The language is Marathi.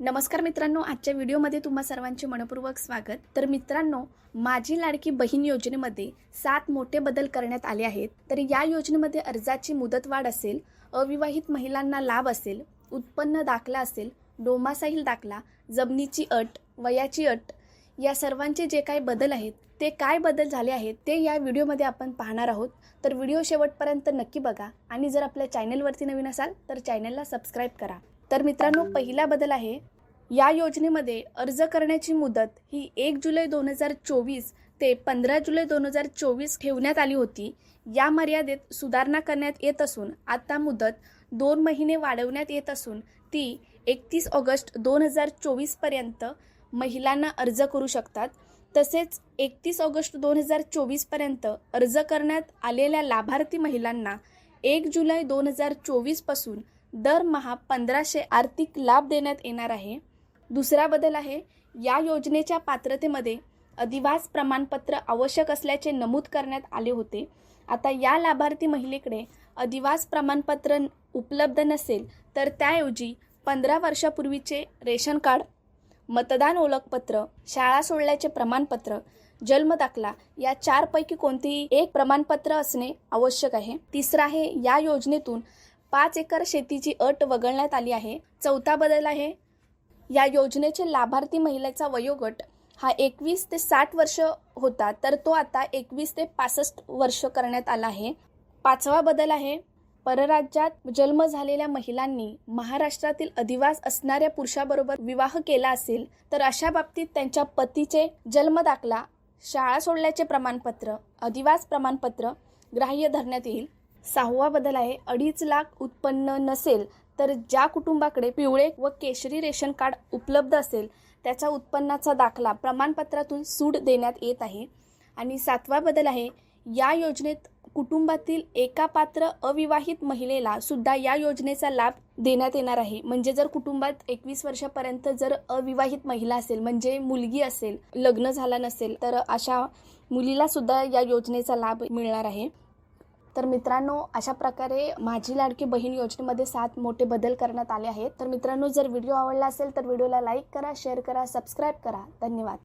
नमस्कार मित्रांनो आजच्या व्हिडिओमध्ये तुम्हा सर्वांचे मनपूर्वक स्वागत. तर मित्रांनो माझी लाडकी बहीण योजनेमध्ये सात मोठे बदल करण्यात आले आहेत. तर या योजनेमध्ये अर्जाची मुदतवाढ असेल अविवाहित महिलांना लाभ असेल उत्पन्न दाखला असेल डोमासाईल दाखला जमिनीची अट वयाची अट या सर्वांचे जे काही बदल आहेत ते काय बदल झाले आहेत ते या व्हिडिओमध्ये आपण पाहणार आहोत. तर व्हिडिओ शेवटपर्यंत नक्की बघा आणि जर आपल्या चॅनलवरती नवीन असाल तर चॅनलला सबस्क्राईब करा. तर मित्रांनो पहिला बदल आहे या योजनेमध्ये अर्ज करण्याची मुदत ही एक जुलै दोन हजार चोवीस ते पंधरा जुलै दोन हजार चोवीस ठेवण्यात आली होती. या मर्यादेत सुधारणा करण्यात येत असून आता मुदत दोन महिने वाढवण्यात येत असून ती एकतीस ऑगस्ट दोन हजार चोवीसपर्यंत महिलांना अर्ज करू शकतात. तसेच एकतीस ऑगस्ट दोन हजार चोवीसपर्यंत अर्ज करण्यात आलेल्या लाभार्थी महिलांना एक जुलै दोन हजार चोवीसपासून दरमहा पंधराशे आर्थिक लाभ देण्यात येणार आहे. दुसरा बदल आहे या योजनेच्या पात्रतेमध्ये अधिवास प्रमाणपत्र आवश्यक असल्याचे नमूद करण्यात आले होते. आता या लाभार्थी महिलेकडे अधिवास प्रमाणपत्र उपलब्ध नसेल तर त्याऐवजी पंधरा वर्षापूर्वीचे रेशन कार्ड मतदान ओळखपत्र शाळा सोडल्याचे प्रमाणपत्र जन्मदाखला या चारपैकी कोणतेही एक प्रमाणपत्र असणे आवश्यक आहे. तिसरं आहे या योजनेतून पाच एकर शेतीची अट वगळण्यात आली आहे. चौथा बदल आहे. या योजनेचे लाभार्थी महिलेचा वयोगट हा एकवीस ते साठ वर्ष होता तर तो आता एकवीस ते पासष्ट वर्ष करण्यात आला आहे. पाचवा बदल आहे. परराज्यात जन्म झालेल्या महिलांनी महाराष्ट्रातील अधिवास असणाऱ्या पुरुषाबरोबर विवाह केला असेल तर अशा बाबतीत त्यांच्या पतीचे जन्म दाखला शाळा सोडल्याचे प्रमाणपत्र अधिवास प्रमाणपत्र ग्राह्य धरण्यात येईल. सहावा बदल आहे अडीच लाख उत्पन्न नसेल तर ज्या कुटुंबाकडे पिवळे व केशरी रेशन कार्ड उपलब्ध असेल त्याच्या उत्पन्नाचा दाखला प्रमाणपत्रातून सूट देण्यात येत आहे. आणि सातवा बदल आहे या योजनेत कुटुंबातील एका पात्र अविवाहित महिलेला सुद्धा या योजनेचा लाभ देण्यात येणार आहे. म्हणजे जर कुटुंबात एकवीस वर्षापर्यंत जर अविवाहित महिला असेल म्हणजे मुलगी असेल लग्न झालं नसेल तर अशा मुलीला सुद्धा या योजनेचा लाभ मिळणार आहे. तर मित्रांनो अशा प्रकारे माझी लाडकी बहीण योजनेमध्ये सात मोठे बदल करण्यात आले आहेत. तर मित्रांनो जर व्हिडिओ आवडला असेल तर व्हिडिओला लाईक करा शेअर करा सबस्क्राईब करा. धन्यवाद.